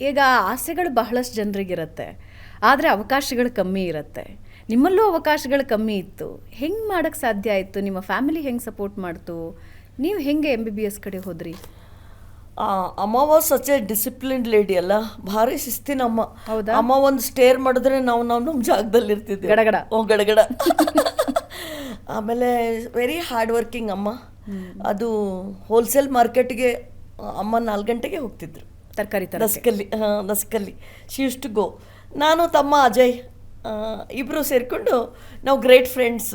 ಈಗ ಆಸೆಗಳು ಬಹಳಷ್ಟು ಜನರಿಗಿರುತ್ತೆ ಆದರೆ ಅವಕಾಶಗಳು ಕಮ್ಮಿ ಇರುತ್ತೆ. ನಿಮ್ಮಲ್ಲೂ ಅವಕಾಶಗಳು ಕಮ್ಮಿ ಇತ್ತು. ಹೆಂಗೆ ಮಾಡೋಕ್ಕೆ ಸಾಧ್ಯ ಆಯಿತು? ನಿಮ್ಮ ಫ್ಯಾಮಿಲಿ ಹೆಂಗೆ ಸಪೋರ್ಟ್ ಮಾಡ್ತು? ನೀವು ಹೆಂಗೆ ಎಂ ಬಿ ಬಿ ಎಸ್ ಕಡೆ ಹೋದ್ರಿ? ಅಮ್ಮವ ಸಚ್ ಎ ಡಿಸಿಪ್ಲಿನ್ ಲೇಡಿ ಅಲ್ಲ. ಭಾರಿ ಶಿಸ್ತಿನ ಅಮ್ಮ. ಹೌದಾ? ಅಮ್ಮ ಒಂದು ಸ್ಟೇರ್ ಮಾಡಿದ್ರೆ ನಾವು ನಾವು ನಮ್ಮ ಜಾಗದಲ್ಲಿ ಇರ್ತಿದ್ವಿ. ಗಡಗಡ. ಓ ಗಡಗಡ. ಆಮೇಲೆ ವೆರಿ ಹಾರ್ಡ್ ವರ್ಕಿಂಗ್ ಅಮ್ಮ. ಅದು ಹೋಲ್ಸೇಲ್ ಮಾರ್ಕೆಟ್ಗೆ ಅಮ್ಮ ನಾಲ್ಕು ಗಂಟೆಗೆ ಹೋಗ್ತಿದ್ರು. ತರಕಾರಿ ರಸಕಲ್ಲಿ ಹಾಂ ನಸ್ಕಲ್ಲಿ. She used to go. ನಾನು ತಮ್ಮ ಅಜಯ್ ಇಬ್ಬರು ಸೇರಿಕೊಂಡು ನಾವು ಗ್ರೇಟ್ ಫ್ರೆಂಡ್ಸ್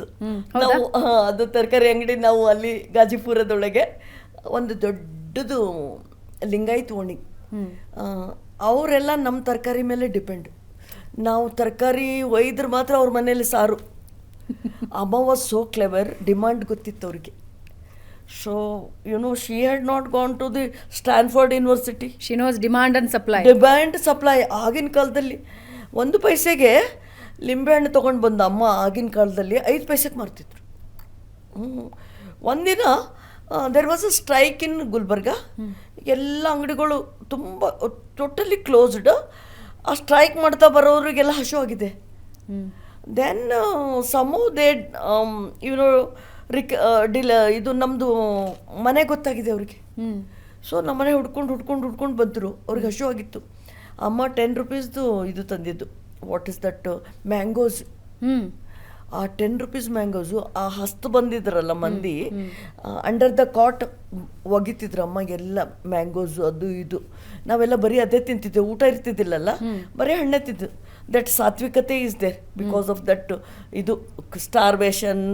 ನಾವು ಅದು ತರಕಾರಿ ಅಂಗಡಿ ನಾವು ಅಲ್ಲಿ ಗಾಜಿಪುರದೊಳಗೆ ಒಂದು ದೊಡ್ಡದು ಲಿಂಗಾಯತ್ ಓಣಿ. ಅವರೆಲ್ಲ ನಮ್ಮ ತರಕಾರಿ ಮೇಲೆ ಡಿಪೆಂಡ್. ನಾವು ತರಕಾರಿ ಒಯ್ದ್ರೆ ಮಾತ್ರ ಅವ್ರ ಮನೇಲಿ ಸಾರು. ಅಮ್ಮ ವಾಸ್ ಸೋ ಕ್ಲೆವರ್ ಡಿಮಾಂಡ್ ಗೊತ್ತಿತ್ತು ಅವ್ರಿಗೆ. So you know she had not gone to the Stanford University she knows demand and supply demand supply ಆಗಿನ ಕಾಲದಲ್ಲಿ ಒಂದು ಪೈಸೆಗೆ ಲಿಂಬೆಹಣ್ಣು ತೊಗೊಂಡು ಬಂದ ಅಮ್ಮ ಆಗಿನ ಕಾಲದಲ್ಲಿ ಐದು ಪೈಸೆಗೆ ಮಾರ್ತಿದ್ರು. ಹ್ಞೂ ಒಂದಿನ there was a strike in Gulbarga. ಎಲ್ಲ ಅಂಗಡಿಗಳು ತುಂಬ ಟೋಟಲಿ ಕ್ಲೋಸ್ಡ್ ಆ ಸ್ಟ್ರೈಕ್ ಮಾಡ್ತಾ ಬರೋರಿಗೆಲ್ಲ ಹಶು ಆಗಿದೆ. ದೆನ್ ಸಮೋ ದೇ ಇವರು ರಿಕ್ ಡಿಲ ಇದು ನಮ್ಮದು ಮನೆ ಗೊತ್ತಾಗಿದೆ ಅವ್ರಿಗೆ. ಸೊ ನಮ್ಮನೆ ಹುಡ್ಕೊಂಡು ಹುಡ್ಕೊಂಡು ಹುಡ್ಕೊಂಡು ಬಂದರು. ಅವ್ರಿಗೆ ಹಶು ಆಗಿತ್ತು. ಅಮ್ಮ ಟೆನ್ ರುಪೀಸ್ದು ಇದು ತಂದಿದ್ದು. ವಾಟ್ ಇಸ್ ದಟ್ ಮ್ಯಾಂಗೋಸ್ ಹ್ಞೂ ಆ ಟೆನ್ ರುಪೀಸ್ ಮ್ಯಾಂಗೋಸು ಆ ಹಸ್ತು ಬಂದಿದ್ರಲ್ಲ ಮಂದಿ ಅಂಡರ್ ದ ಕಾಟ್ ಒಗಿತಿದ್ರು ಅಮ್ಮ ಎಲ್ಲ ಮ್ಯಾಂಗೋಸು ಅದು ಇದು. ನಾವೆಲ್ಲ ಬರೀ ಅದೇ ತಿಂತಿದ್ದೆವು. ಊಟ ಇರ್ತಿದ್ದಿಲ್ಲಲ್ಲ? ಬರೀ ಹಣ್ಣೆ ತಿದ್ದು that ಸಾತ್ವಿಕತೆ is there because of that ಇದು ಸ್ಟಾರ್ವೇಷನ್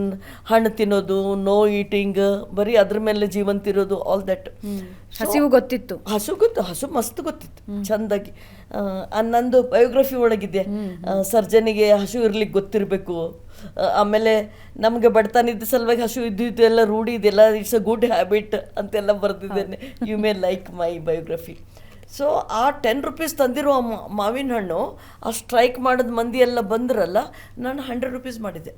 ಹಣ್ಣು ತಿನ್ನೋದು ನೋ ಈಟಿಂಗ್ ಬರೀ ಅದ್ರ ಮೇಲೆ ಜೀವಂತಿರೋದು ಆಲ್ ದಟ್ ಹಸಿವು ಗೊತ್ತಿತ್ತು. ಹಸು ಗೊತ್ತು ಹಸು ಮಸ್ತ್ ಗೊತ್ತಿತ್ತು ಚಂದಾಗಿ. ನಂದು ಬಯೋಗ್ರಫಿ ಒಳಗಿದೆ. ಸರ್ಜನಿಗೆ ಹಸು ಇರ್ಲಿಕ್ಕೆ ಗೊತ್ತಿರಬೇಕು. ಆಮೇಲೆ ನಮಗೆ ಬಡತನ ಇದ್ದ ಸಲುವಾಗಿ ಹಸು ಇದ್ದು ಇದು ಎಲ್ಲ ರೂಢಿ ಇದೆಲ್ಲ ಇಟ್ಸ್ ಅ ಗುಡ್ ಹ್ಯಾಬಿಟ್ ಅಂತೆಲ್ಲ ಬರ್ತಿದ್ದೇನೆ you may like my biography so ಆ ಟೆನ್ ರುಪೀಸ್ ತಂದಿರೋ ಮಾವಿನ ಹಣ್ಣು ಆ ಸ್ಟ್ರೈಕ್ ಮಾಡಿದ ಮಂದಿ ಎಲ್ಲ ಬಂದ್ರಲ್ಲ ನಾನು ಹಂಡ್ರೆಡ್ ರುಪೀಸ್ ಮಾಡಿದ್ದೆ.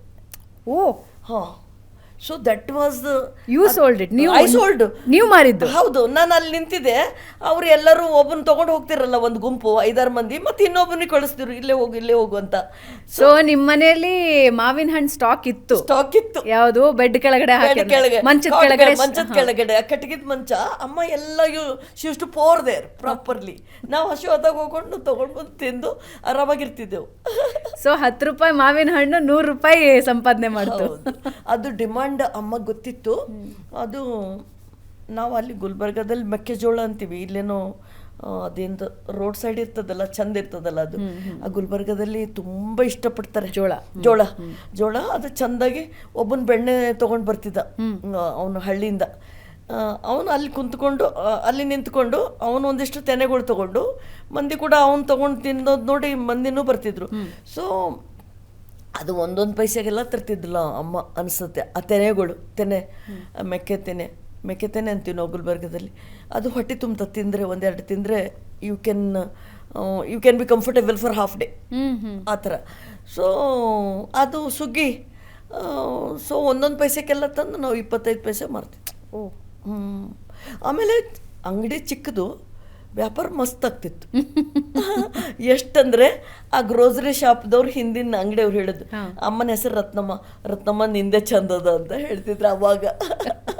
ಓ. ಹಾಂ. So that was the You it it. ನೀವು- ಐ ಸೋಲ್ಡ್ ನೀವು ಮಾರಿದ್ದು? ಹೌದು ನಾನು ಅಲ್ಲಿ ನಿಂತಿದ್ದೆ. ಅವ್ರು ಎಲ್ಲರೂ ಒಬ್ಬನ ತಗೊಂಡು ಹೋಗ್ತಿರಲ್ಲ ಒಂದು ಗುಂಪು ಐದಾರು ಮಂದಿ ಮತ್ತೆ ಇನ್ನೊಬ್ಬನಿಗೆ ಕಳಿಸ್ತಿರು ಇಲ್ಲೇ ಹೋಗು ಇಲ್ಲೇ ಹೋಗು ಅಂತ. ಸೊ ನಿಮ್ಮ ಮನೆಯಲ್ಲಿ ಮಾವಿನ ಹಣ್ಣು ಸ್ಟಾಕ್ ಇತ್ತು. ಸ್ಟಾಕ್ ಇತ್ತು. ಯಾವುದು? ಬೆಡ್ ಕೆಳಗಡೆ ಹಾಕಿ ಬೆಡ್ ಕೆಳಗೆ. ಮಂಚದ ಕೆಳಗಡೆ ಕೆಳಗೆ, ಮಂಚದ ಕೆಳಗಡೆ ಕಟ್ಟಿಗೆದ ಮಂಚ. ಅಮ್ಮ ಎಲ್ಲ ಯು ಶಿವ್ ಟು ಪೋರ್ ದೇರ್ ಪ್ರಾಪರ್ಲಿ ನಾವು ಹಸು ಹೋದಾಗ ಹೋಗ್ಕೊಂಡು ತಗೊಂಡು ಬಂದು ತಿಂದು ಆರಾಮಾಗಿರ್ತಿದ್ದೆವು. ಸೊ ಹತ್ತು ರೂಪಾಯಿ ಮಾವಿನ ಹಣ್ಣು ನೂರು ರೂಪಾಯಿ ಸಂಪಾದನೆ ಮಾಡ್ತು. ಅದು ಡಿಮಾಂಡ್ ಅಮ್ಮ ಗೊತ್ತಿತ್ತು. ಅದು ನಾವು ಅಲ್ಲಿ ಗುಲ್ಬರ್ಗದಲ್ಲಿ ಮೆಕ್ಕೆಜೋಳ ಅಂತೀವಿ. ಇಲ್ಲೇನೋ ಅದೇಂತ ರೋಡ್ ಸೈಡ್ ಇರ್ತದಲ್ಲ ಚಂದ ಇರ್ತದಲ್ಲ ಅದು. ಆ ಗುಲ್ಬರ್ಗದಲ್ಲಿ ತುಂಬ ಇಷ್ಟಪಡ್ತಾರೆ. ಜೋಳ. ಜೋಳ. ಜೋಳ ಅದು ಚಂದಾಗಿ ಒಬ್ಬನ ಬೆಣ್ಣೆ ತೊಗೊಂಡು ಬರ್ತಿದ್ದ ಅವನು ಹಳ್ಳಿಯಿಂದ. ಅವನು ಅಲ್ಲಿ ಕುಂತ್ಕೊಂಡು ಅಲ್ಲಿ ನಿಂತ್ಕೊಂಡು ಅವನು ಒಂದಿಷ್ಟು ತೆನೆಗಳು ತಗೊಂಡು ಮಂದಿ ಕೂಡ ಅವನು ತಗೊಂಡು ತಿನ್ನೋದು ನೋಡಿ ಮಂದಿನೂ ಬರ್ತಿದ್ರು. ಸೊ ಅದು ಒಂದೊಂದು ಪೈಸೆಗೆಲ್ಲ ತರ್ತಿದ್ದಿಲ್ಲ ಅಮ್ಮ ಅನಿಸುತ್ತೆ. ಆ ತೆನೆಗಳು ತೆನೆ ಮೆಕ್ಕೆ ತೆನೆ ಮೆಕ್ಕೆ ತೆನೆ ಅಂತೀವಿ ನಾವು ಗುಲ್ಬರ್ಗದಲ್ಲಿ. ಅದು ಹೊಟ್ಟೆ ತುಂಬ ತಿಂದರೆ ಒಂದೆರಡು ತಿಂದರೆ you can you can be comfortable for half day ಆ ಥರ. ಸೊ ಅದು ಸುಗ್ಗಿ ಸೊ ಒಂದೊಂದು ಪೈಸೆಗೆಲ್ಲ ತಂದು ನಾವು ಇಪ್ಪತ್ತೈದು ಪೈಸೆ ಮಾರ್ತಿದ್ವಿ. ಓ. ಆಮೇಲೆ ಅಂಗಡಿ ಚಿಕ್ಕದು ವ್ಯಾಪಾರ ಮಸ್ತ್ ಆಗ್ತಿತ್ತು. ಎಷ್ಟಂದ್ರೆ ಆ ಗ್ರೋಸರಿ ಶಾಪ್ದವ್ರು ಹಿಂದಿನ ಅಂಗಡಿಯವ್ರು ಹೇಳಿದ್ರು ಅಮ್ಮನ ಹೆಸರು ರತ್ನಮ್ಮ ರತ್ನಮ್ಮ ನಿಂದೆ ಚಂದದ ಅಂತ ಹೇಳ್ತಿದ್ರು ಅವಾಗ.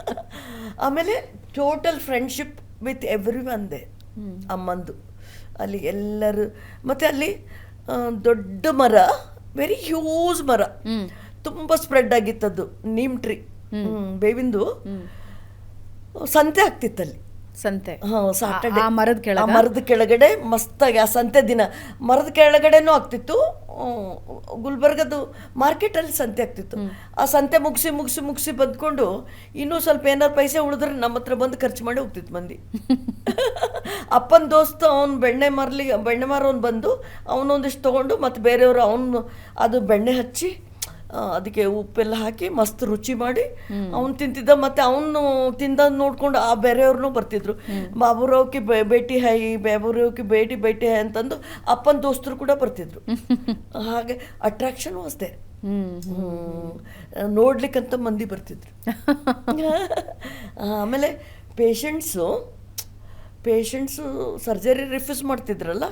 ಆಮೇಲೆ total friendship with everyone they ಅಮ್ಮಂದು. ಅಲ್ಲಿ ಎಲ್ಲರೂ ಮತ್ತೆ ಅಲ್ಲಿ ದೊಡ್ಡ ಮರ ವೆರಿ ಹ್ಯೂಜ್ ಮರ. ತುಂಬ ಸ್ಪ್ರೆಡ್ ಆಗಿತ್ತದು ನೀಮ್ ಟ್ರೀ ಬೇವಿಂದು. ಸಂತೆ ಆಗ್ತಿತ್ತಲ್ಲಿ. ಸಂತೆ. ಹಾ, ಸಾಟರ್ಡೆ ಮರದ ಕೆಳಗೆ? ಮರದ ಕೆಳಗಡೆ ಮಸ್ತಾಗಿ ಆ ಸಂತೆ ದಿನ. ಮರದ ಕೆಳಗಡೆನೂ ಆಗ್ತಿತ್ತು. ಗುಲ್ಬರ್ಗದ್ದು ಗುಲ್ಬರ್ಗದು ಮಾರ್ಕೆಟಲ್ಲಿ ಸಂತೆ ಆಗ್ತಿತ್ತು. ಆ ಸಂತೆ ಮುಗಿಸಿ ಮುಗಿಸಿ ಮುಗಿಸಿ ಬಂದ್ಕೊಂಡು ಇನ್ನೂ ಸ್ವಲ್ಪ ಏನಾರು ಪೈಸೆ ಉಳಿದ್ರೆ ನಮ್ಮ ಹತ್ರ ಬಂದು ಖರ್ಚು ಮಾಡಿ ಹೋಗ್ತಿತ್ತು ಮಂದಿ. ಅಪ್ಪನ ದೋಸ್ತ ಅವ್ನು ಬೆಣ್ಣೆ ಮಾರ್ಲಿ ಬೆಣ್ಣೆ ಮಾರೋನು ಬಂದು ಅವನೊಂದಿಷ್ಟು ತೊಗೊಂಡು ಮತ್ತು ಬೇರೆಯವರು ಅವನು ಅದು ಬೆಣ್ಣೆ ಹಚ್ಚಿ ಅದಕ್ಕೆ ಉಪ್ಪೆಲ್ಲ ಹಾಕಿ ಮಸ್ತ್ ರುಚಿ ಮಾಡಿ ಅವ್ನು ತಿಂತಿದ್ದ ಮತ್ತೆ ಅವನು ತಿಂದ ನೋಡ್ಕೊಂಡು ಆ ಬೇರೆಯವ್ರನ್ನೂ ಬರ್ತಿದ್ರು. ಬಾಬುರಾವ್కి ಬೇ- ಭೇಟಿ ಹೈ ಬಾಬುರಾವ್కి ಭೇಟಿ ಭೇಟಿ ಹೈ ಅಂತಂದು ಅಪ್ಪನ ದೋಸ್ತರು ಕೂಡ ಬರ್ತಿದ್ರು. ಹಾಗೆ ಅಟ್ರಾಕ್ಷನ್ ಅಷ್ಟೇ. ನೋಡ್ಲಿಕ್ಕಂತ ಮಂದಿ ಬರ್ತಿದ್ರು. ಆಮೇಲೆ ಪೇಷಂಟ್ಸು ಪೇಷಂಟ್ಸು ಸರ್ಜರಿ ರಿಫ್ಯೂಸ್ ಮಾಡ್ತಿದ್ರಲ್ಲ?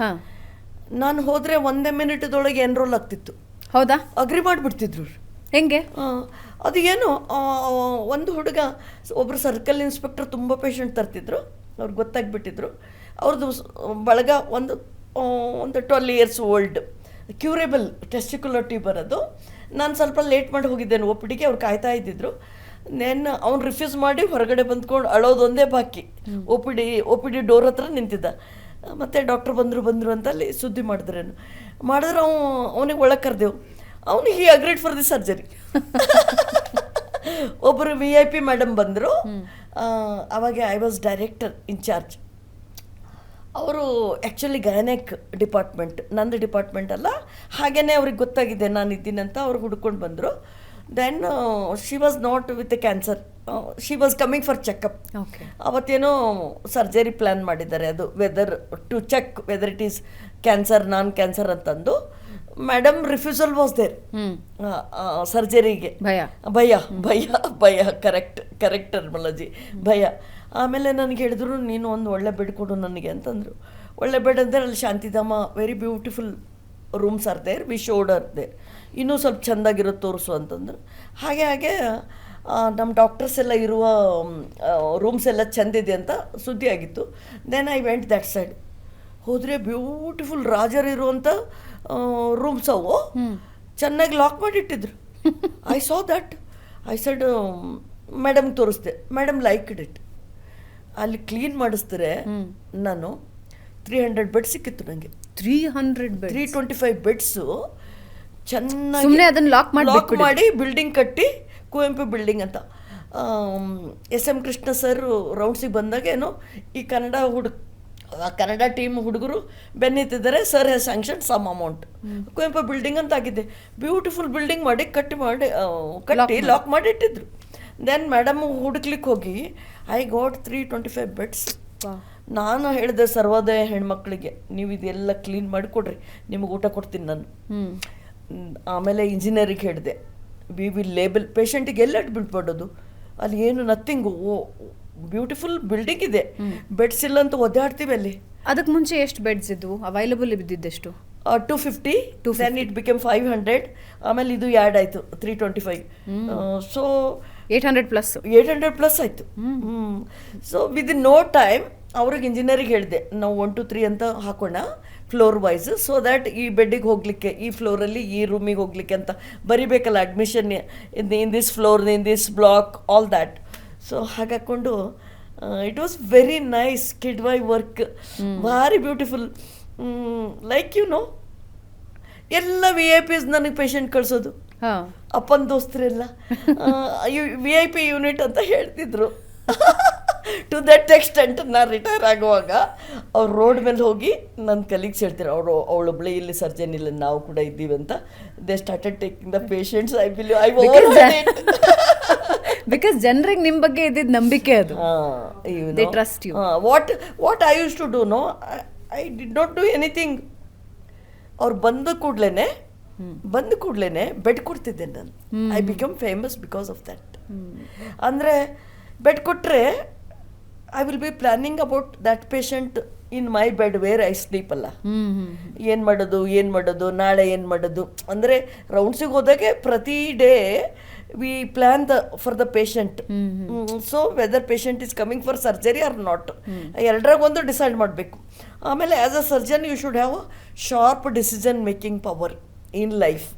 ನಾನು ಹೋದರೆ ಒಂದೇ ಮಿನಿಟ್ದೊಳಗೆ ಎನ್ರೋಲ್ ಆಗ್ತಿತ್ತು. ಹೌದಾ? ಅಗ್ರಿ ಮಾಡಿಬಿಡ್ತಿದ್ರು ಹೆಂಗೆ? ಅದು ಏನು ಒಂದು ಹುಡುಗ ಒಬ್ಬರು ಸರ್ಕಲ್ ಇನ್ಸ್ಪೆಕ್ಟರ್ ತುಂಬ ಪೇಷಂಟ್ ತರ್ತಿದ್ರು ಅವ್ರಿಗೆ ಗೊತ್ತಾಗ್ಬಿಟ್ಟಿದ್ರು. ಅವ್ರದ್ದು ಬಳಗ ಒಂದು ಒಂದು twelve years old curable testicular ಬರೋದು ಅದು. ನಾನು ಸ್ವಲ್ಪ ಲೇಟ್ ಮಾಡಿ ಹೋಗಿದ್ದೇನೆ ಒ ಪಿ ಡಿಗೆ ಅವ್ರು ಕಾಯ್ತಾ ಇದ್ದಿದ್ರು. ನೆನ್ ಅವ್ನು ರಿಫ್ಯೂಸ್ ಮಾಡಿ ಹೊರಗಡೆ ಬಂದ್ಕೊಂಡು ಅಳೋದೊಂದೇ ಬಾಕಿ. O P D O P D door ಹತ್ರ ನಿಂತಿದ್ದ. ಮತ್ತೆ ಡಾಕ್ಟ್ರ್ ಬಂದರು ಬಂದರು ಅಂತ ಅಲ್ಲಿ ಸುದ್ದಿ ಮಾಡಿದ್ರೇನು ಮಾಡಿದ್ರೆ ಅವ ಅವನಿಗೆ ಒಳಗೆ ಕರೆದೆವು. ಅವನು he agreed for the surgery ಒಬ್ಬರು ವಿ ಐ ಪಿ ಮೇಡಮ್ ಬಂದರು. ಅವಾಗ ಐ ವಾಸ್ ಡೈರೆಕ್ಟರ್ ಇನ್ಚಾರ್ಜ್ ಅವರು ಆ್ಯಕ್ಚುಲಿ ಗೈನೆಕ್ ಡಿಪಾರ್ಟ್ಮೆಂಟ್ ನಂದು ಡಿಪಾರ್ಟ್ಮೆಂಟ್ ಅಲ್ಲ. ಹಾಗೇ ಅವ್ರಿಗೆ ಗೊತ್ತಾಗಿದೆ ನಾನು ಇದ್ದೀನಂತ ಅವ್ರು ಹುಡ್ಕೊಂಡು ಬಂದರು. Then she was not with cancer she was coming for checkup ಅವತ್ತೇನೋ surgery plan ಮಾಡಿದ್ದಾರೆ ಅದು whether to check whether it is cancer non cancer ಅಂತಂದು ಮೇಡಮ್ ರಿಫ್ಯೂಸಲ್ ವಾಸ್ ದೇರ್ ಸರ್ಜರಿಗೆ ಭಯ. ಭಯ ಭಯ ಭಯ ಕರೆಕ್ಟ್ ಕರೆಕ್ಟ್ ಟರ್ಮಲಜಿ ಭಯ. ಆಮೇಲೆ ನನಗೆ ಹೇಳಿದ್ರು ನೀನು ಒಂದು ಒಳ್ಳೆ ಬೆಡ್ ಕೊಡು ನನಗೆ ಅಂತಂದರು. ಒಳ್ಳೆ ಬೆಡ್ ಅಂದರೆ ಅಲ್ಲಿ Shantidhama very beautiful rooms are there we showed are there ಇನ್ನೂ ಸ್ವಲ್ಪ ಚೆಂದಾಗಿರೋದು ತೋರಿಸು ಅಂತಂದ್ರೆ. ಹಾಗೆ ಹಾಗೆ ನಮ್ಮ ಡಾಕ್ಟರ್ಸ್ ಎಲ್ಲ ಇರುವ ರೂಮ್ಸ್ ಎಲ್ಲ ಚೆಂದಿದೆ ಅಂತ ಸುದ್ದಿ ಆಗಿತ್ತು then I went that side ಹೋದರೆ ಬ್ಯೂಟಿಫುಲ್ ರಾಜರ್ ಇರುವಂಥ ರೂಮ್ಸ್ ಅವು. ಚೆನ್ನಾಗಿ lock ಮಾಡಿಟ್ಟಿದ್ರು. I saw that I side madam ತೋರಿಸ್ದೆ. Madam like it ಅಲ್ಲಿ ಕ್ಲೀನ್ ಮಾಡಿಸ್ತಾರೆ ನಾನು ತ್ರೀ ಹಂಡ್ರೆಡ್ ಬೆಡ್ ಸಿಕ್ಕಿತ್ತು ನನಗೆ three hundred bed three twenty five beds ಚೆನ್ನಾಗಿ ಸುಮ್ಮನೆ ಅದನ್ನ ಲಾಕ್ ಮಾಡಿ ಲಾಕ್. ಮಾಡಿ ಬಿಲ್ಡಿಂಗ್ ಕಟ್ಟಿ ಕುವೆಂಪು ಬಿಲ್ಡಿಂಗ್ ಅಂತ. ಎಸ್ ಎಂ ಕೃಷ್ಣ ಸರ್ ರೌಂಡ್ಸಿಗೆ ಬಂದಾಗ ಏನೋ ಈ ಕನ್ನಡ ಹುಡುಗ ಆ ಕನ್ನಡ ಟೀಮ್ ಹುಡುಗರು ಬೆನ್ನಿತ್ತಿದ್ದಾರೆ sir has sanction some amount Kuvempu building ಅಂತ ಆಗಿದೆ ಬ್ಯೂಟಿಫುಲ್ ಬಿಲ್ಡಿಂಗ್ ಮಾಡಿ ಕಟ್ಟಿ ಮಾಡಿ ಕಟ್ಟಿ ಲಾಕ್ ಮಾಡಿ ಇಟ್ಟಿದ್ರು. ದೆನ್ ಮೇಡಮ್ ಹುಡುಕ್ಲಿಕ್ಕೆ ಹೋಗಿ I got three twenty five beds ನಾನು ಹೇಳಿದೆ ಸರ್ವೋದಯ ಹೆಣ್ಮಕ್ಳಿಗೆ ನೀವು ಇದೆಲ್ಲ ಕ್ಲೀನ್ ಮಾಡಿ ಕೊಡ್ರಿ ನಿಮಗೆ ಊಟ ಕೊಡ್ತೀನಿ ನಾನು. ಆಮೇಲೆ ಇಂಜಿನಿಯರಿಗೆ ಹೇಳಿದೆ. ವಿ ವಿಲ್ ಲೇಬಲ್ ಪೇಷಂಟಿಗೆ ಎಲ್ಲ ಬಿಟ್ಬಿಡೋದು. ಅಲ್ಲಿ ಏನು ನಥಿಂಗ್ ಓ ಬ್ಯೂಟಿಫುಲ್ ಬಿಲ್ಡಿಂಗ್ ಇದೆ. ಬೆಡ್ಸ್ ಇಲ್ಲ ಅಂತ ಒದ್ದಾಡ್ತೀವಿ ಅಲ್ಲಿ. ಅದಕ್ಕೆ ಮುಂಚೆ ಎಷ್ಟು ಬೆಡ್ಸ್ ಇದ್ವು? Available ಬಿದ್ದಿದ್ದೆಷ್ಟು two fifty to then it become five hundred ಆಮೇಲೆ ಇದು ಆ್ಯಡ್ ಆಯಿತು three twenty five so eight hundred plus eight hundred plus ಆಯಿತು. ಸೊ ವಿದಿನ್ ನೋ ಟೈಮ್ ಅವ್ರಿಗೆ ಇಂಜಿನಿಯರಿಗೆ ಹೇಳಿದೆ ನಾವು ಒನ್ ಟು ತ್ರೀ ಅಂತ ಹಾಕೋಣ ಫ್ಲೋರ್ ವೈಸ್ ಸೊ ದ್ಯಾಟ್ ಈ ಬೆಡ್ಡಿಗೆ ಹೋಗಲಿಕ್ಕೆ ಈ ಫ್ಲೋರಲ್ಲಿ ಈ ರೂಮಿಗೆ ಹೋಗಲಿಕ್ಕೆ ಅಂತ ಬರಿಬೇಕಲ್ಲ admission in in this floor in this block all that so ಹಾಗಾಕೊಂಡು it was very nice kid why work ಭಾರಿ ಬ್ಯೂಟಿಫುಲ್ ಲೈಕ್ ಯು ನೋ ಎಲ್ಲ ವಿ ಐ ಪಿಸ್ ನನಗೆ ಪೇಷಂಟ್ ಕಳಿಸೋದು. ಹಾಂ. ಅಪ್ಪನ ದೋಸ್ತರೆಲ್ಲ ವಿ ಐ ಪಿ ಯೂನಿಟ್ ಅಂತ ಹೇಳ್ತಿದ್ರು. ಟು ದಟ್ ಎಕ್ಸ್ಟೆಂಟ್ ನಾನು ರಿಟೈರ್ ಆಗುವಾಗ ಅವ್ರು ರೋಡ್ ಮೇಲೆ ಹೋಗಿ ನನ್ನ ಕಲೀಗ್ಸ್ ಹೇಳ್ತಾರೆ ಅವರು ಅವಳೊಬ್ಳೆ ಇಲ್ಲಿ ಸರ್ಜನ್ ಇಲ್ಲ ನಾವು ಕೂಡ ಇದ್ದೀವಿ ಅಂತ. They started taking the patients I bill I because ಜನರಿಗೆ ನಿಮ್ಮ ಬಗ್ಗೆ ಇದ್ದಿದ್ದ ನಂಬಿಕೆ ಅದು. They trust you what what I used to do no I did not do anything ಅವ್ರು ಬಂದ ಕೂಡ್ಲೇ ಬಂದ ಕೂಡ್ಲೇ ಬೆಡ್ ಕೊಡ್ತಿದ್ದೆ ನಾನು. I become famous because of that ಅಂದರೆ ಬೆಡ್ ಕೊಟ್ಟರೆ I will be planning about that patient in my bed where I sleep ಅಲ್ಲ. ಏನ್ ಮಾಡೋದು ಏನು ಮಾಡೋದು ನಾಳೆ ಏನು ಮಾಡೋದು? ಅಂದರೆ ರೌಂಡ್ಸಿಗೆ ಹೋದಾಗೆ ಪ್ರತಿ day we plan the for the patient so whether patient is coming for surgery or not ಎರಡರಾಗ ಒಂದು ಡಿಸೈಡ್ ಮಾಡಬೇಕು. ಆಮೇಲೆ as a surgeon you should have sharp decision making power in life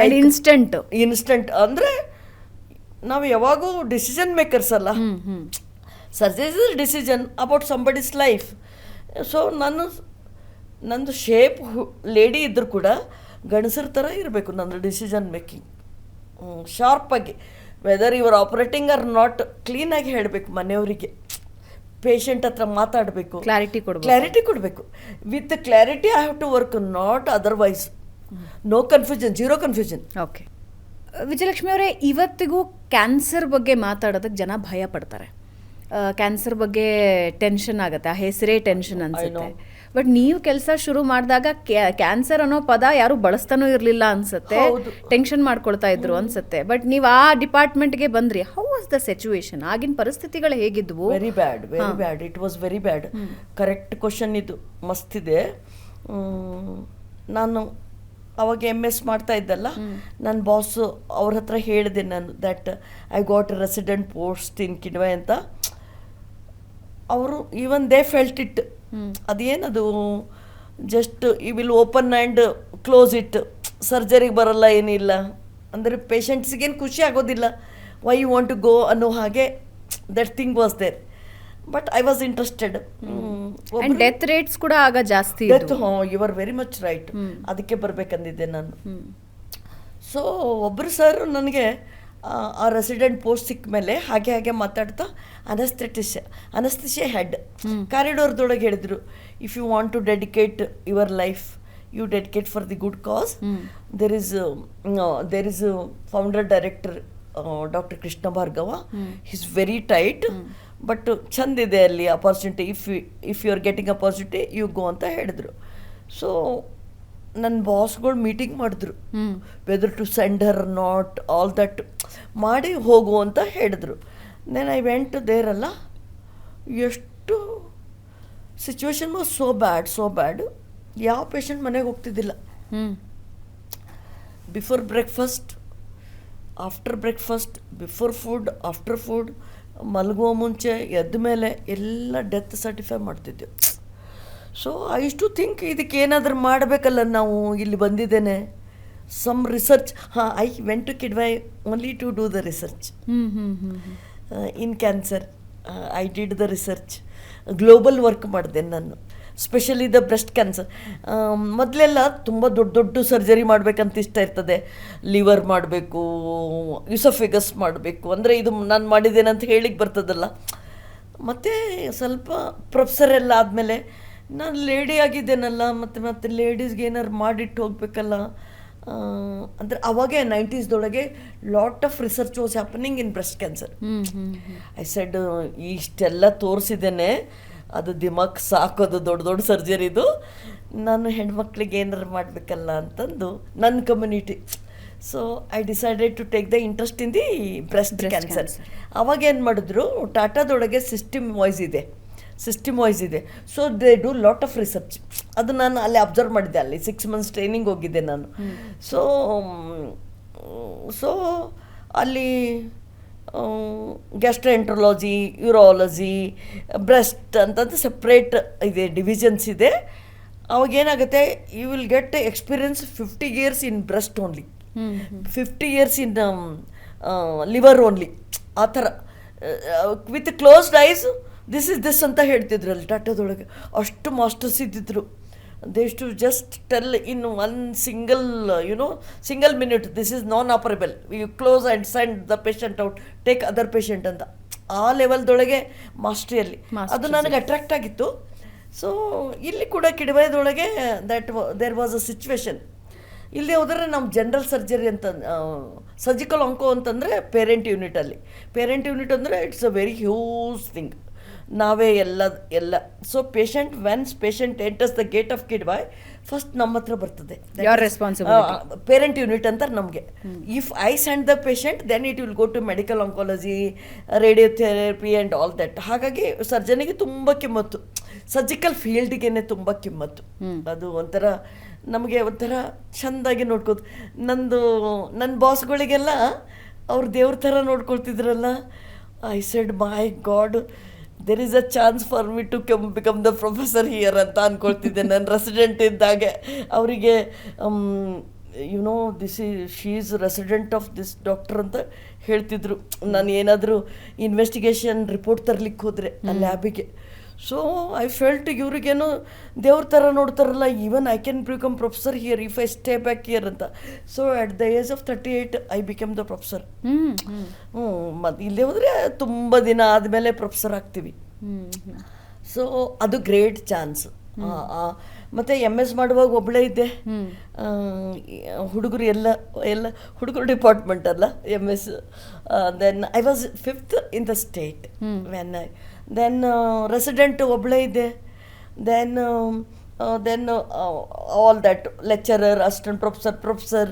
and instant instant ಅಂದರೆ ನಾವು ಯಾವಾಗೂ decision makers ಅಲ್ಲ. Surgery is decision about somebody's life so ನಾನು ನಂದು shape lady ಇದ್ದರೂ ಕೂಡ ಗಂಡಸರ ಥರ ಇರಬೇಕು ನಂದು decision making ಶಾರ್ಪಾಗಿ whether your operating or not ಕ್ಲೀನಾಗಿ ಹೇಳಬೇಕು ಮನೆಯವರಿಗೆ. ಪೇಷಂಟ್ ಹತ್ರ ಮಾತಾಡಬೇಕು. ಕ್ಲಾರಿಟಿ ಕೊಡಬೇಕು. ಕ್ಲಾರಿಟಿ ಕೊಡಬೇಕು. With clarity I have to work not otherwise no confusion zero confusion okay Vijayalakshmi ಅವರೇ ಇವತ್ತಿಗೂ ಕ್ಯಾನ್ಸರ್ ಬಗ್ಗೆ ಮಾತಾಡೋದಕ್ಕೆ ಜನ ಭಯ ಪಡ್ತಾರೆ ಕ್ಯಾನ್ಸರ್ ಬಗ್ಗೆ ಟೆನ್ಷನ್ ಆಗುತ್ತೆ ಆ ಹೆಸರೇ ಟೆನ್ಷನ್ ಅನ್ಸುತ್ತೆ. ಬಟ್ ನೀವು ಕೆಲಸ ಶುರು ಮಾಡಿದಾಗ ಕ್ಯಾನ್ಸರ್ ಅನ್ನೋ ಪದ ಯಾರು ಬಳಸ್ತಾನೂ ಇರಲಿಲ್ಲ ಅನ್ಸುತ್ತೆ ಟೆನ್ಷನ್ ಮಾಡ್ಕೊಳ್ತಾ ಇದ್ರು ಅನ್ಸುತ್ತೆ. ಬಟ್ ನೀವು ಆ ಡಿಪಾರ್ಟ್ಮೆಂಟ್ಗೆ ಬಂದ್ರಿ ಹೌ ವಾಸ್ ದ ಸಿಚುವೇಶನ್ ಆಗಿನ ಪರಿಸ್ಥಿತಿಗಳು ಹೇಗಿದ್ವು? Very bad very bad it was very bad correct question ಇದು. ಮಸ್ತಿದೆ ಇದೆ. ನಾನು ಅವಾಗ ಎಂ ಎಸ್ ಮಾಡ್ತಾ ಇದ್ದಲ್ಲ ನನ್ನ ಬಾಸು ಅವ್ರ ಹತ್ರ ಹೇಳಿದೆ ನಾನು that I got resident post in Kidwai ಅಂತ. ಅವರು ಈವನ್ ದೇ ಫೆಲ್ಟ್ ಇಟ್ ಅದೇನದು ಜಸ್ಟ್ ಈ will open and close it ಸರ್ಜರಿಗೆ ಬರಲ್ಲ ಏನಿಲ್ಲ. ಅಂದರೆ ಪೇಷಂಟ್ಸಿಗೇನು ಖುಷಿ ಆಗೋದಿಲ್ಲ. Why you want to go ಅನ್ನೋ ಹಾಗೆ that thing was there but I was interested death rates ಕೂಡ ಆಗ ಜಾಸ್ತಿ ಡೆತ್ ಹಾಂ you are very much right. ಅದಕ್ಕೆ ಬರಬೇಕಂದಿದ್ದೆ ನಾನು. ಸೊ ಒಬ್ಬರು ಸರ್ ನನಗೆ ಆ, ರೆಸಿಡೆಂಟ್ ಪೋಸ್ಟ್ ಸಿಕ್ಕ ಮೇಲೆ ಹಾಗೆ ಹಾಗೆ ಮಾತಾಡ್ತಾ ಅನಸ್ಥೆಟಿಷ ಅನಸ್ಥಿಷಿಯ ಹೆಡ್ ಕಾರಿಡೋರ್ದೊಳಗೆ ಹೇಳಿದ್ರು if you want to dedicate your life you dedicate for the good cause. There is there is founder director doctor Krishna Bhargava is very tight but ಚಂದಿದೆ ಅಲ್ಲಿ opportunity if if you are getting opportunity you go ಅಂತ ಹೇಳಿದ್ರು. So ನನ್ನ ಬಾಸ್ಗಳು meeting ಮಾಡಿದ್ರು. Whether to send or not all that ಮಾಡಿ ಹೋಗು ಅಂತ ಹೇಳಿದ್ರು. ದೆನ್ ಐ ವೆಂಟ್ ದೇರಲ್ಲ ಎಷ್ಟು situation was so bad so bad ಯಾವ ಪೇಷಂಟ್ ಮನೆಗೆ ಹೋಗ್ತಿದ್ದಿಲ್ಲ. ಹ್ಞೂ before breakfast after breakfast before food after food ಮಲಗುವ ಮುಂಚೆ ಎದ್ದ ಮೇಲೆ ಎಲ್ಲ ಡೆತ್ ಸರ್ಟಿಫೈ ಮಾಡ್ತಿದ್ದೆವು ಸೊ ಐ ಟು ಥಿಂಕ್ ಇದಕ್ಕೆ ಏನಾದರೂ ಮಾಡಬೇಕಲ್ಲ ನಾವು ಇಲ್ಲಿ ಬಂದಿದ್ದೇನೆ. ಸಮ್ ರಿಸರ್ಚ್ ಹಾಂ I went to Kidwai only to do the research in cancer I did the research global work ಮಾಡಿದೆ ನಾನು. ಸ್ಪೆಷಲಿ ದ ಬ್ರೆಸ್ಟ್ ಕ್ಯಾನ್ಸರ್ ಮೊದಲೆಲ್ಲ ತುಂಬ ದೊಡ್ಡ ದೊಡ್ಡ ಸರ್ಜರಿ ಮಾಡಬೇಕಂತ ಇಷ್ಟ ಇರ್ತದೆ. ಲಿವರ್ ಮಾಡಬೇಕು ಯುಸಫಿಗಸ್ ಮಾಡಬೇಕು. ಅಂದರೆ ಇದು ನಾನು ಮಾಡಿದ್ದೇನೆ ಅಂತ ಹೇಳಿಕ್ಕೆ ಬರ್ತದಲ್ಲ. ಮತ್ತು ಸ್ವಲ್ಪ ಪ್ರೊಫೆಸರ್ ಎಲ್ಲ ಆದಮೇಲೆ ನಾನು ಲೇಡಿ ಆಗಿದ್ದೇನಲ್ಲ ಮತ್ತು ಮತ್ತು ಲೇಡೀಸ್ಗೆ ಏನಾರು ಮಾಡಿಟ್ಟು ಹೋಗಬೇಕಲ್ಲ ಅಂದರೆ ಅವಾಗೆ ನೈಂಟೀಸ್ದೊಳಗೆ lot of research was happening in breast cancer I said ಇಷ್ಟೆಲ್ಲ ತೋರಿಸಿದ್ದೇನೆ ಅದು ದಿಮಾಕ್ ಸಾಕೋದು ದೊಡ್ಡ ದೊಡ್ಡ ಸರ್ಜರಿದು ನಾನು ಹೆಣ್ಮಕ್ಳಿಗೆ ಏನಾರು ಮಾಡಬೇಕಲ್ಲ ಅಂತಂದು ನನ್ನ community so I decided to take the interest in the breast cancer. ಅವಾಗ ಏನು ಮಾಡಿದ್ರು ಟಾಟಾದೊಳಗೆ ಸಿಸ್ಟಮ್ ವಾಯ್ಸ್ ಇದೆ. ಸಿಸ್ಟಮ್ ವೈಸ್ ಇದೆ so they do lot of research ಅದು ನಾನು ಅಲ್ಲಿ ಅಬ್ಸರ್ವ್ ಮಾಡಿದ್ದೆ ಅಲ್ಲಿ. ಸಿಕ್ಸ್ ಮಂತ್ಸ್ ಟ್ರೈನಿಂಗ್ ಹೋಗಿದ್ದೆ ನಾನು. ಸೊ ಸೊ ಅಲ್ಲಿ ಗ್ಯಾಸ್ಟ್ರೆಂಟ್ರೊಲಾಜಿ ಯೂರಾಲಜಿ ಬ್ರೆಸ್ಟ್ ಅಂತಂದು ಸಪ್ರೇಟ್ ಇದೆ ಡಿವಿಷನ್ಸ್ ಇದೆ. ಅವಾಗ ಏನಾಗುತ್ತೆ you will get experience fifty years in breast only fifty years in liver only ಆ ಥರ. With closed eyes this is this ಅಂತ ಹೇಳ್ತಿದ್ರಲ್ಲಿ ಟಾಟಾದೊಳಗೆ ಅಷ್ಟು masters ಇದ್ದಿದ್ರು they used to just tell in one single you know single minute this is non operable you close and send the patient out take other patient ಅಂತ. ಆ ಲೆವೆಲ್ದೊಳಗೆ ಮಾಸ್ಟ್ರಿಯಲ್ಲಿ ಅದು ನನಗೆ attract ಆಗಿತ್ತು. So ಇಲ್ಲಿ ಕೂಡ ಕಿಡಬೈದೊಳಗೆ that there was a situation ಇಲ್ಲಿ ಹೋದರೆ ನಮ್ಮ ಜನರಲ್ ಸರ್ಜರಿ ಅಂತ ಸರ್ಜಿಕಲ್ ಅಂಕೋ ಅಂತಂದರೆ ಪೇರೆಂಟ್ ಯೂನಿಟಲ್ಲಿ ಪೇರೆಂಟ್ ಯೂನಿಟ್ ಅಂದರೆ it's a very huge thing ನಾವೇ ಎಲ್ಲ ಎಲ್ಲ. So patient when patient enters the gate of Kidwai first ನಮ್ಮ ಹತ್ರ ಬರ್ತದೆ. ಪೇರೆಂಟ್ ಯೂನಿಟ್ ಅಂತಾರೆ ನಮಗೆ. If I send the patient then it will go to medical oncology radiotherapy and all that ಹಾಗಾಗಿ ಸರ್ಜನಿಗೆ ತುಂಬ ಕಿಮ್ಮತ್ತು. ಸರ್ಜಿಕಲ್ ಫೀಲ್ಡ್ಗೇನೆ ತುಂಬ ಕಿಮ್ಮತ್ತು. ಅದು ಒಂಥರ ನಮಗೆ ಒಂಥರ ಚೆಂದಾಗಿ ನೋಡ್ಕೋದು ನಂದು ನನ್ನ ಬಾಸ್ಗಳಿಗೆಲ್ಲ ಅವ್ರು ದೇವ್ರ ಥರ ನೋಡ್ಕೊಳ್ತಿದ್ರಲ್ಲ I said my God there is a chance for me to come become the professor here ಅಂತ ಅಂದ್ಕೊಳ್ತಿದ್ದೆ ನಾನು ರೆಸಿಡೆಂಟ್ ಇದ್ದಾಗೆ. ಅವರಿಗೆ ಯು ನೋ ದಿಸ್ ಈ she is resident of this doctor ಅಂತ ಹೇಳ್ತಿದ್ರು. ನಾನು ಏನಾದರೂ ಇನ್ವೆಸ್ಟಿಗೇಷನ್ ರಿಪೋರ್ಟ್ ತರ್ಲಿಕ್ಕೆ ಹೋದರೆ ಆ ಲ್ಯಾಬಿಗೆ ಸೊ ಐ ಫೆಲ್ಟ್ ಇವ್ರಿಗೇನೋ ದೇವ್ರ ಥರ ನೋಡ್ತಾರಲ್ಲ even I can become professor here if I stay back here ಅಂತ. So at the age of thirty eight I become the professor ಹ್ಞೂ ಮತ್ತು ಇಲ್ಲೇ ಹೋದರೆ ತುಂಬ ದಿನ ಆದಮೇಲೆ ಪ್ರೊಫೆಸರ್ ಆಗ್ತೀವಿ. ಸೊ ಅದು ಗ್ರೇಟ್ ಚಾನ್ಸ್ ಮತ್ತು ಎಂ ಎಸ್ ಮಾಡುವಾಗ ಒಬ್ಬಳೇ ಇದ್ದೆ. ಹುಡುಗರು ಎಲ್ಲ ಎಲ್ಲ ಹುಡುಗರು ಡಿಪಾರ್ಟ್ಮೆಂಟ್ ಅಲ್ಲ M S then I was fifth in the state when I then resident ಒಬ್ಬಳೇ ಇದ್ದೆ then then all that lecturer assistant professor professor